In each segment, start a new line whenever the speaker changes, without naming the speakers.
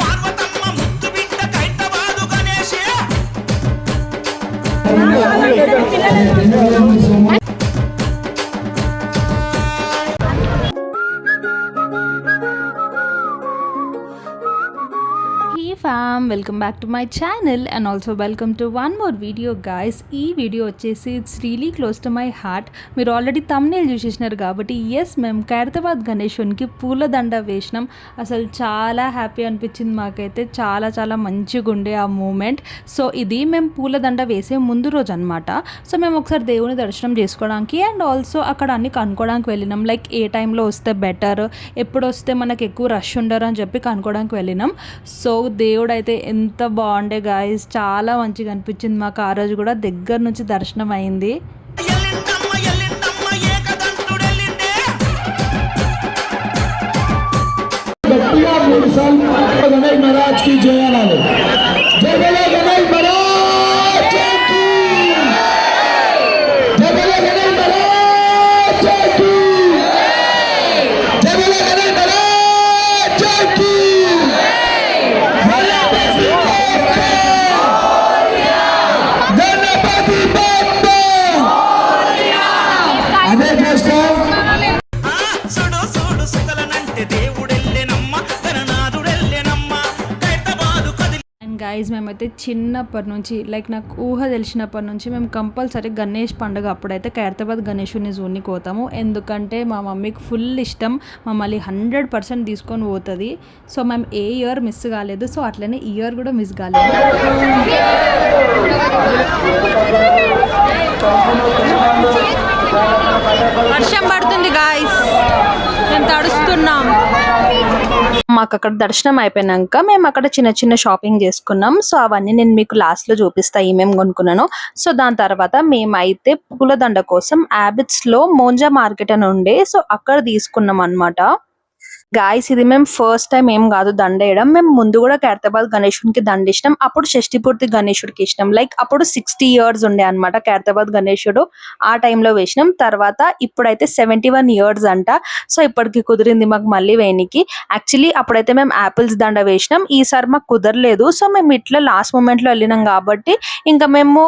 పార్వతమ్మ ముద్దు
welcome welcome back to my channel and also welcome to one more video guys ఈ video వచ్చేసి it's really close to my heart మీరు already thumbnail చూసేసినారు కాబట్టి yes మేము ఖైరతాబాద్ గణేశ్వన్కి పూలదండ వేసినాం. అసలు చాలా హ్యాపీ అనిపించింది మాకైతే. చాలా చాలా మంచిగా ఉండే ఆ మూమెంట్ సో ఇది మేము పూలదండ వేసే ముందు రోజు అనమాట సో మేము ఒకసారి దేవుని దర్శనం చేసుకోవడానికి అండ్ ఆల్సో అక్కడ అన్ని కనుక్కోవడానికి వెళ్ళినాం. లైక్ ఏ టైంలో వస్తే బెటర్ ఎప్పుడు వస్తే మనకు ఎక్కువ రష్ ఉండరు అని చెప్పి కనుక్కోవడానికి వెళ్ళినాం. సో దేవుడు అయితే ఎంత బాగుండే గాయస్ చాలా మంచిగా అనిపించింది మాకు ఆ రోజు కూడా. దగ్గర నుంచి దర్శనం అయింది.
మూడు సార్లు చేస్తాం
ఆ సుడు సుడు సుకలనంటే దేవుడెల్లెనమ్మ గణనాథుడెల్లెనమ్మ కైతబాదు కదిలి.
అండ్ గైజ్ మేమైతే చిన్నప్పటి నుంచి లైక్ నాకు ఊహ తెలిసినప్పటి నుంచి మేము కంపల్సరీ గణేష్ పండుగ అప్పుడైతే ఖైరతాబాద్ గణేషుని జూనికి పోతాము. ఎందుకంటే మా మమ్మీకి ఫుల్ ఇష్టం మమ్మల్ని హండ్రెడ్ పర్సెంట్ తీసుకొని పోతుంది. సో మేము ఏ ఇయర్ మిస్ కాలేదు. సో అట్లనే ఈ ఇయర్ కూడా మిస్ కాలేదు. వర్షం పడుతుంది గాయస్ మేము తడుస్తున్నాం. మాకు అక్కడ దర్శనం అయిపోయినాక మేము అక్కడ చిన్న చిన్న షాపింగ్ చేసుకున్నాం. సో అవన్నీ నేను మీకు లాస్ట్లో చూపిస్తా ఏమేమి కొనుక్కున్నాను. సో దాని తర్వాత మేమైతే పూలదండ కోసం యాబిట్స్లో మోంజా మార్కెట్ అని ఉండే సో అక్కడ తీసుకున్నాం అన్నమాట. గాయస్ ఇది మేము ఫస్ట్ టైం ఏం కాదు దండ వేయడం. మేము ముందు కూడా ఖైరతాబాద్ గణేశుడికి దండ అప్పుడు షష్టిపూర్తి గణేశుడికి ఇష్టం. లైక్ అప్పుడు సిక్స్టీ ఇయర్స్ ఉండే అన్నమాట ఖైరతాబాద్ గణేశుడు ఆ టైంలో వేసినాం. తర్వాత ఇప్పుడైతే సెవెంటీ వన్ ఇయర్స్ అంట. సో ఇప్పటికి కుదిరింది మాకు మళ్ళీ వేయనికి. యాక్చువల్లీ అప్పుడైతే మేము యాపిల్స్ దండ వేసినాం. ఈసారి మాకు కుదరలేదు. సో మేము ఇట్లా లాస్ట్ మూమెంట్లో వెళ్ళినాం కాబట్టి ఇంకా మేము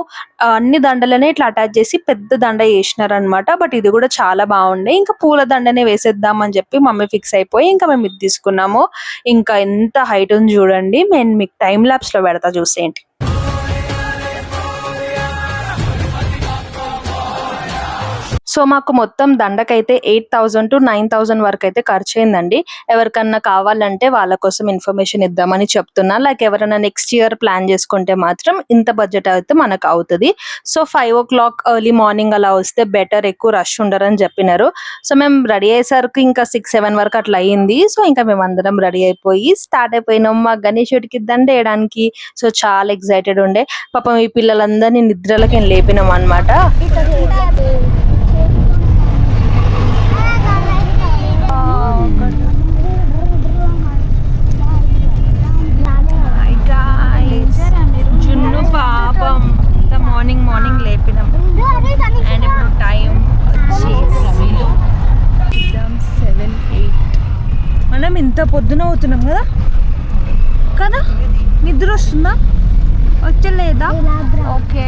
అన్ని దండలనే ఇట్లా అటాచ్ చేసి పెద్ద దండ వేసినారు అనమాట బట్ ఇది కూడా చాలా బాగుండే. ఇంకా పూల దండనే వేసేద్దాం అని చెప్పి మమ్మీ ఫిక్స్ అయిపోయి ఇంకా మేము ఇది తీసుకున్నాము. ఇంకా ఎంత హైట్ ఉంది చూడండి. నేను మీకు టైం ల్యాబ్స్లో పెడతా చూసేయండి. సో మాకు మొత్తం దండకైతే eight thousand to nine thousand వరకు అయితే ఖర్చు అయిందండి ఎవరికన్నా కావాలంటే వాళ్ళ కోసం ఇన్ఫర్మేషన్ ఇద్దామని చెప్తున్నా. లైక్ ఎవరైనా నెక్స్ట్ ఇయర్ ప్లాన్ చేసుకుంటే మాత్రం ఇంత బడ్జెట్ అయితే మనకు అవుతుంది. So five o'clock early morning అలా వస్తే బెటర్ ఎక్కువ రష్ ఉండరని చెప్పినారు. సో మేము రెడీ అయ్యేసరికి ఇంకా సిక్స్ సెవెన్ వరకు అట్లా అయ్యింది సో ఇంకా మేము అందరం రెడీ అయిపోయి స్టార్ట్ అయిపోయినాం. మా గణేశుడికి దండ వేయడానికి. సో చాలా ఎక్సైటెడ్ ఉండే. పాపం ఈ పిల్లలందరినీ నిద్రలకి లేపినాం అనమాట జున్ను పాపం మార్నింగ్ మార్నింగ్ లేపినాం అండ్ ఇప్పుడు టైం సెవెన్ ఎయిట్ మనం ఇంత పొద్దున అవుతున్నాం కదా? కదా? నిద్ర వస్తుందా? వచ్చలేదా? ఓకే.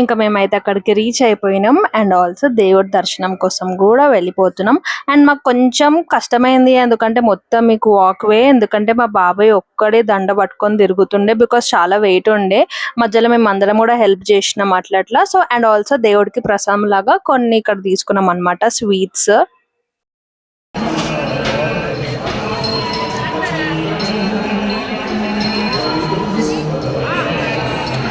ఇంకా మేమైతే అక్కడికి రీచ్ అయిపోయినాం అండ్ ఆల్సో దేవుడి దర్శనం కోసం కూడా వెళ్ళిపోతున్నాం. అండ్ మాకు కొంచెం కష్టమైంది ఎందుకంటే మొత్తం మీకు వాక్ వే ఎందుకంటే మా బాబాయ్ ఒక్కడే దండ పట్టుకొని తిరుగుతుండే బికాస్ చాలా వెయిట్ ఉండే. మధ్యలో మేము అందరం కూడా హెల్ప్ చేసినాం అట్లా అట్లా. సో అండ్ ఆల్సో దేవుడికి ప్రసాదం లాగా కొన్ని ఇక్కడ తీసుకున్నాం అనమాట స్వీట్స్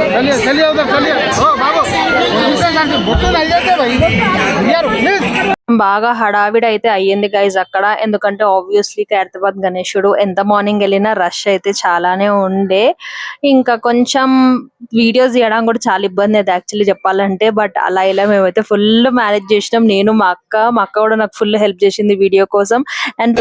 चलिए चलिए उधर चलिए ओ बाबू बुट्टे लग जाते भाई यार प्लीज
బాగా హడావిడి అయితే అయ్యింది గైజ్ అక్కడ ఎందుకంటే ఆబ్వియస్లీ ఖైరతాబాద్ గణేశుడు ఎంత మార్నింగ్ వెళ్ళినా రష్ అయితే చాలానే ఉండే ఇంకా కొంచెం వీడియోస్ తీయడం కూడా చాలా ఇబ్బంది అది యాక్చువల్లీ చెప్పాలంటే బట్ అలా ఇలా మేమైతే ఫుల్ మేనేజ్ చేసినాం నేను మా అక్క మా అక్క కూడా నాకు ఫుల్ హెల్ప్ చేసింది వీడియో కోసం అండ్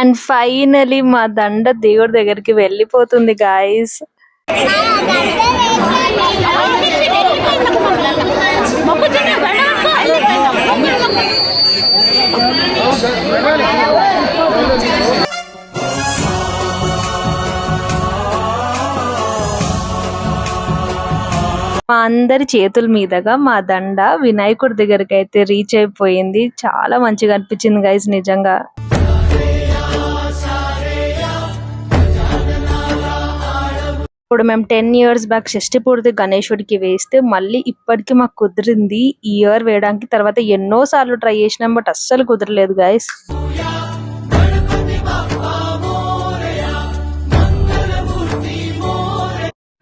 అండ్ ఫైనలీ మా దండ దేవుడి దగ్గరికి వెళ్ళిపోతుంది గాయస్ మా అందరి చేతుల మీదగా మా దండ వినాయకుడి దగ్గరికి అయితే రీచ్ అయిపోయింది. చాలా మంచిగా అనిపించింది గైస్ నిజంగా. ఇప్పుడు మేము టెన్ ఇయర్స్ బ్యాక్ షష్టి పూర్తి గణేశుడికి వేస్తే మళ్ళీ ఇప్పటికి మాకు కుదిరింది ఈ ఇయర్ వేయడానికి. తర్వాత ఎన్నో సార్లు ట్రై చేసినాం బట్ అస్సలు కుదరలేదు గాయస్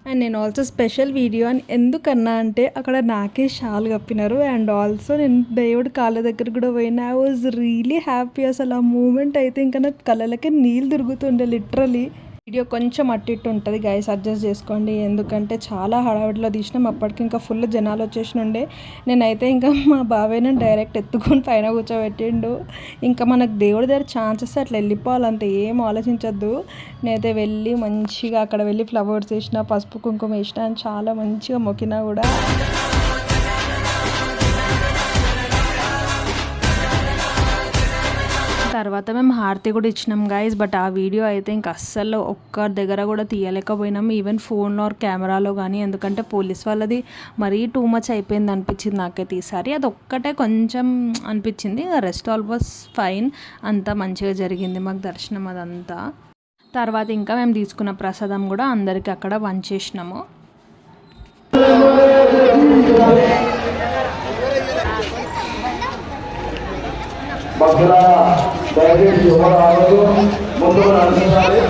అండ్ నేను ఆల్సో స్పెషల్ వీడియో అని ఎందుకన్నా అంటే అక్కడ నాకే షాల్ కప్పినారు. అండ్ ఆల్సో నేను దేవుడి కాళ్ళ దగ్గర కూడా పోయినా. ఐ వాజ్ రియలీ హ్యాపీ అసలు ఆ మూమెంట్ అయితే ఇంకా నాకు కళ్ళలకి నీళ్ళు తిరుగుతుండే లిటరలీ వీడియో కొంచెం అటు ఇటు ఉంటుంది గైస్ అడ్జస్ట్ చేసుకోండి. ఎందుకంటే చాలా హడావిడిలో తీసినాం అప్పటికి ఇంకా ఫుల్ జనాలు వచ్చేసి ఉండే. నేనైతే ఇంకా మా బాబాయ్ని డైరెక్ట్ ఎత్తుకొని పైన కూర్చోబెట్టిండు. ఇంకా మనకు దేవుడి దగ్గర ఛాన్సెస్ అట్లా వెళ్ళిపోవాలంతే ఏం ఆలోచించద్దు. నేనైతే వెళ్ళి మంచిగా అక్కడ వెళ్ళి ఫ్లవర్స్ వేసిన పసుపు కుంకుమ వేసిన అని చాలా మంచిగా మొక్కినా కూడా. తర్వాత మేము హారతి కూడా ఇచ్చినాం గైజ్ బట్ ఆ వీడియో అయితే ఇంక అస్సలు ఒక్క దగ్గర కూడా తీయలేకపోయినాం. ఈవెన్ ఫోన్లో కెమెరాలో కానీ ఎందుకంటే పోలీస్ వాళ్ళది మరీ టూ మచ్ అయిపోయింది అనిపించింది నాకైతే ఈసారి అది ఒక్కటే కొంచెం అనిపించింది. రెస్ట్ ఆల్ వాస్ ఫైన్ అంతా మంచిగా జరిగింది మాకు దర్శనం అదంతా. తర్వాత ఇంకా మేము తీసుకున్న ప్రసాదం కూడా అందరికీ అక్కడ వంచేసినాము.
భక్తులారా దయచేసి ముందుకు నడిపించాలి.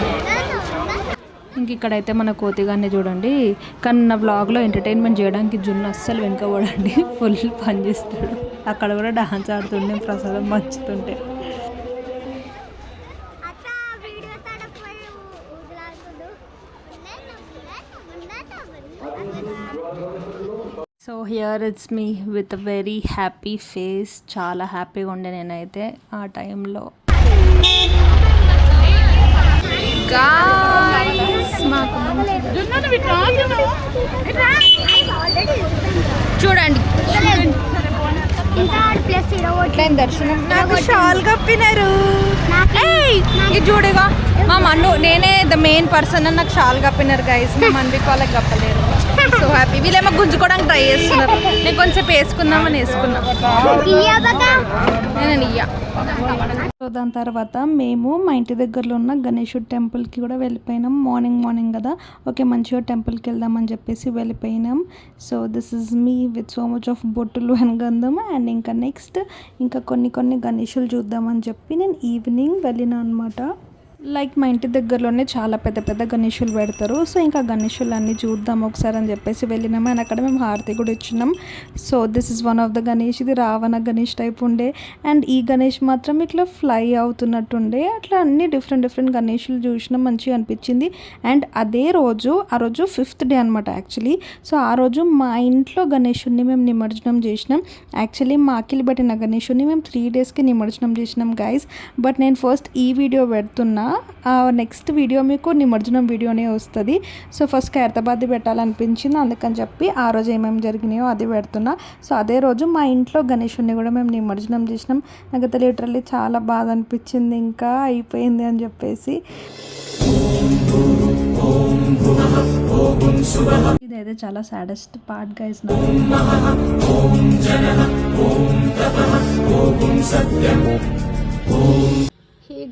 ఇంక ఇక్కడైతే మన కోతిగాన్ని చూడండి. కానీ నా బ్లాగ్లో ఎంటర్టైన్మెంట్ చేయడానికి జున్ను అస్సలు వెనుకబడండి ఫుల్ పని చేస్తాడు. అక్కడ కూడా డాన్స్ ఆడుతుండే ప్రసాదం
మంచుతుంటే
so here it's me with very happy face. చాలా హ్యాపీగా ఉండే నేనైతే ఆ టైంలో.
చూడండి. దర్శనం
నాకు షాల్ కప్పినారు. ఇది చూడగా మా మన్ను నేనే ద మెయిన్ పర్సన్ అని నాకు షాల్ కప్పినారు గైస్ మా మన్విక్ వాళ్ళకి కప్పలేరు సో హ్యాపీ వీళ్ళేమో గుంజుకోవడానికి ట్రై చేస్తున్నారు. నేను కొంచెం వేసుకుందామని వేసుకున్నా. నేను ఇయ్య. సో దాని తర్వాత మేము మా ఇంటి దగ్గరలో ఉన్న గణేశుడు టెంపుల్కి కూడా వెళ్ళిపోయినాం. మార్నింగ్ మార్నింగ్ కదా. ఓకే మంచిగా టెంపుల్కి వెళ్దామని చెప్పేసి వెళ్ళిపోయినాం. So this is me with so much of బొట్టులు and గంధం అండ్ ఇంకా నెక్స్ట్ ఇంకా కొన్ని కొన్ని గణేషులు చూద్దామని చెప్పి నేను ఈవినింగ్ వెళ్ళిన అనమాట లైక్ మా ఇంటి దగ్గరలోనే చాలా పెద్ద పెద్ద గణేషులు పెడతారు. సో ఇంకా గణేషులన్నీ చూద్దాం ఒకసారి అని చెప్పేసి వెళ్ళినాము అండ్ అక్కడ మేము హారతి కూడా ఇచ్చినాం. So this is one of the Ganesh ఇది రావణ గణేష్ టైప్ ఉండే. అండ్ ఈ గణేష్ మాత్రం ఇట్లా ఫ్లై అవుతున్నట్టుండే. అట్లా అన్ని డిఫరెంట్ డిఫరెంట్ గణేషులు చూసినాం మంచిగా అనిపించింది. అండ్ అదే రోజు ఆ రోజు ఫిఫ్త్ డే అనమాట యాక్చువల్లీ సో ఆ రోజు మా ఇంట్లో గణేషుని మేము నిమజ్జనం చేసినాం. యాక్చువల్లీ మా అఖిలి పెట్టిన గణేషుడిని మేము త్రీ డేస్కి నిమజ్జనం చేసినాం గైస్ బట్ నేను ఫస్ట్ ఈ వీడియో పెడుతున్నా. నెక్స్ట్ వీడియో మీకు నిమజ్జనం వీడియోనే వస్తుంది. సో ఫస్ట్ ఖైరతాబాద్ పెట్టాలనిపించింది. అందుకని చెప్పి ఆ రోజు ఏమేమి జరిగినాయో అది పెడుతున్నా. సో అదే రోజు మా ఇంట్లో గణేషుడిని కూడా మేము నిమజ్జనం చేసినాం. నాకు లిటరల్లీ చాలా బాధ అనిపించింది. ఇంకా అయిపోయింది అని చెప్పేసి. ఇదైతే చాలా saddest part guys hey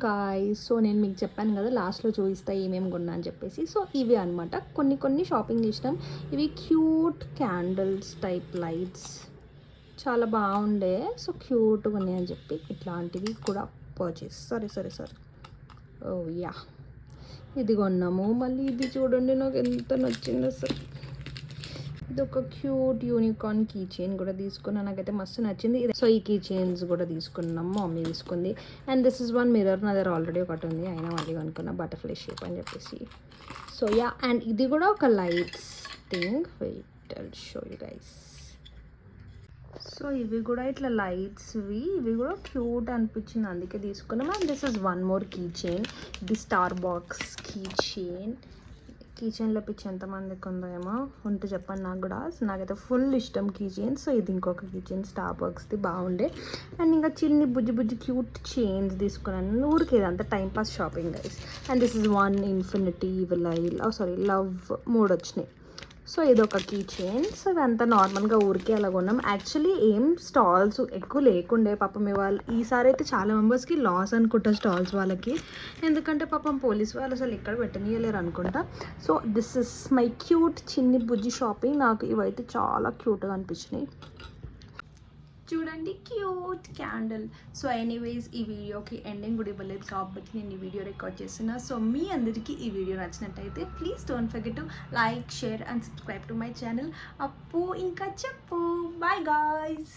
guys so నేను మీకు చెప్పాను కదా లాస్ట్లో చూపిస్తా ఏమేమి కొన్నా అని చెప్పేసి. సో ఇవి అనమాట కొన్ని కొన్ని షాపింగ్ చేసినాం. ఇవి క్యూట్ క్యాండిల్స్ టైప్ లైట్స్ చాలా బాగుండే. సో క్యూట్గా ఉన్నాయి అని చెప్పి ఇట్లాంటివి కూడా పర్చేస్ సరే సరే సరే ఓ యా ఇది కొన్నాము. మళ్ళీ ఇది చూడండి నాకు ఎంత నచ్చిందో అసలు. ఇది ఒక క్యూట్ యూనికార్న్ కీ చైన్ కూడా తీసుకున్నా నాకైతే మస్తు నచ్చింది. సో ఈ కీ చైన్స్ కూడా తీసుకున్నాం. మమ్మీ తీసుకుంది. And this is one mirror నా దగ్గర ఆల్రెడీ ఒకటి ఉంది. అయినా మళ్ళీ అనుకున్నా బటర్ఫ్లై షేప్ అని చెప్పేసి. సో యా అండ్ ఇది కూడా ఒక lights thing wait show you guys so ఇవి కూడా ఇట్లా లైట్స్వి ఇవి కూడా క్యూట్ అనిపించింది. అందుకే తీసుకున్నాం. And this is one more key chain the star box key chain కిచెన్లో పిచ్చి ఎంతమందికి ఉందో ఏమో ఉంటే చెప్పండి నాకు కూడా. సో నాకైతే ఫుల్ ఇష్టం కిచెన్. సో ఇది ఇంకొక కిచెన్ చైన్ స్టార్ బాక్స్ది బాగుండే. అండ్ ఇంకా చిన్ని బుజ్జి బుజ్జి క్యూట్ చైన్స్ తీసుకున్నాను. ఊరికి ఇదంతా timepass shopping guys and this is one infinity విలైల్ sorry love మూడు వచ్చినాయి సో ఇది ఒక కీ చైన్ సో ఇవంతా నార్మల్గా ఊరికే అలా కొన్నాం. యాక్చువల్లీ ఏం స్టాల్స్ ఎక్కువ లేకుండే పాపం ఇవాళ. ఈసారి అయితే చాలా మెంబర్స్కి లాస్ అనుకుంటా స్టాల్స్ వాళ్ళకి. ఎందుకంటే పాపం పోలీస్ వాళ్ళు అసలు ఎక్కడ పెట్టనీయలేరు అనుకుంటా. So this is my cute చిన్ని బుజ్జి షాపింగ్ నాకు ఇవైతే చాలా క్యూట్గా అనిపించినాయి. చూడండి క్యూట్ క్యాండిల్ సో ఎనీవేస్ ఈ వీడియోకి ఎండింగ్ కూడా ఇవ్వలేదు కాబట్టి నేను ఈ వీడియో రికార్డ్ చేస్తున్నా. సో మీ అందరికీ ఈ వీడియో నచ్చినట్టయితే please don't forget to like share and subscribe to my channel అప్పు ఇంకా చెప్పు. Bye guys